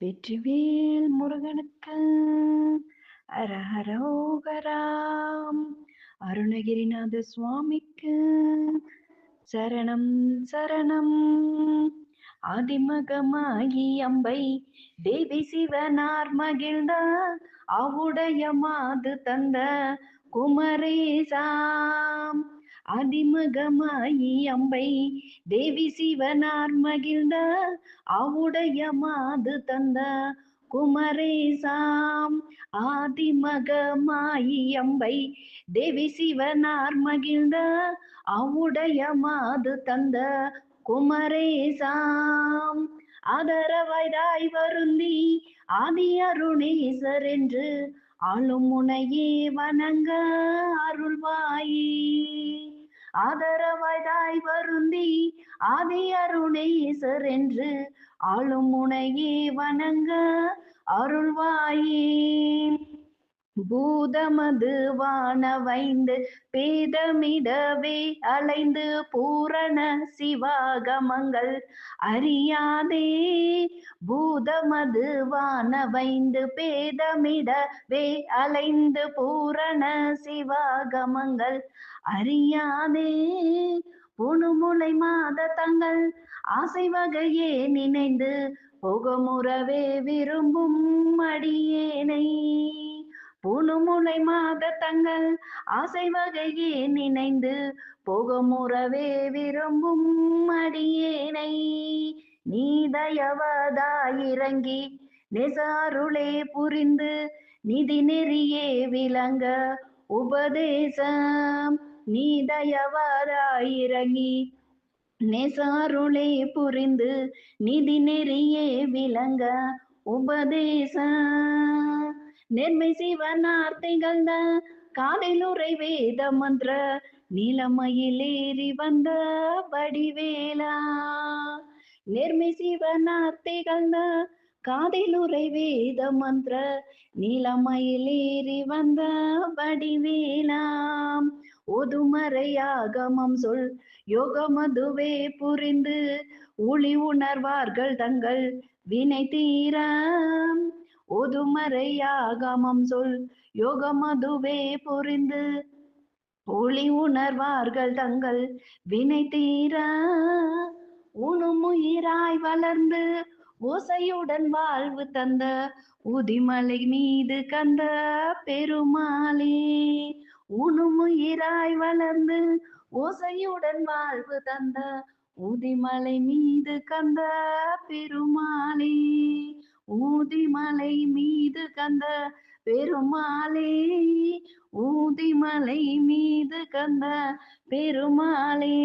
வெற்றிவேல் முருகனுக்கு. அரஹரோகராம் அருணகிரிநாத சுவாமிக்கு. சரணம் சரணம். ஆதிமகமாகி அம்பை. தேவி சிவனார் மகிழ்ந்த அவுடைய மாது தந்த குமரேசாம் அதிமகமாயி அம்பை தேவி சிவனார் மகிழ்ந்த அவுடைய மாது தந்த. குமரேசாம் ஆதிமகமாயி அம்பை தேவி சிவனார் மகிழ்ந்த அவுடைய மாது தந்த. குமரேசாம் ஆதரவாய்தாய் வருந்தி ஆதி அருணேசர் என்று ஆளும் முனையே வணங்க அருள்வாயே. ஆதரவாய்தாய் வருந்தி ஆதி அருணேசர் என்று ஆளும் முனையே வணங்க அருள்வாயே. பூதமது வானவைந்து பேதமிடவே அலைந்து பூரண சிவாகமங்கள். அறியாதே பூதமது வானவைந்து பேதமிடவே அலைந்து பூரண சிவாகமங்கள். அறியாதே புணுமுலை மாத தங்கள் ஆசை வகையே நினைந்து புகமுறவே விரும்பும் அடியேனை. புணுமுலை மாத தங்கள் ஆசை வகையே நினைந்து போகமுறவே விரும்பும் அடியேனை. நீதயவதாயிறங்கி நெசாருளே புரிந்து நிதி நெறியே விளங்க உபதேசம். நீதயவதாயிறங்கி நெசாருளே புரிந்து நிதி நெறியே விளங்க உபதேசம். நெர்மை சிவனார்த்தைகள் உரை வேத மந்திர ஏறி வந்த வடிவேலா. நெர்மை சிவனார்த்தைகள் காதிலுரை வேத மந்திர ஏறி வந்த வடிவேலாம் ஒதுமறையாகமம் சொல் யோகமதுவே புரிந்து ஒளி உணர்வார்கள் தங்கள் வினை தீராம். ஒதுமறையாகமம் சொல். யோகமதுவே புரிந்து. ஒளி உணர்வார்கள் தங்கள் வினை தீர. உணுமுயிராய் வளர்ந்து ஓசையுடன் வாழ்வு தந்த உதிமலை மீது கந்த பெருமாளே. உணுமுயிராய் வளர்ந்து ஓசையுடன் வாழ்வு தந்த ஊதிமலை மீது கந்த பெருமாள். ஊதிமலை மீது கந்த பெருமாளே ஊதிமலை மீது கந்த பெருமாளே.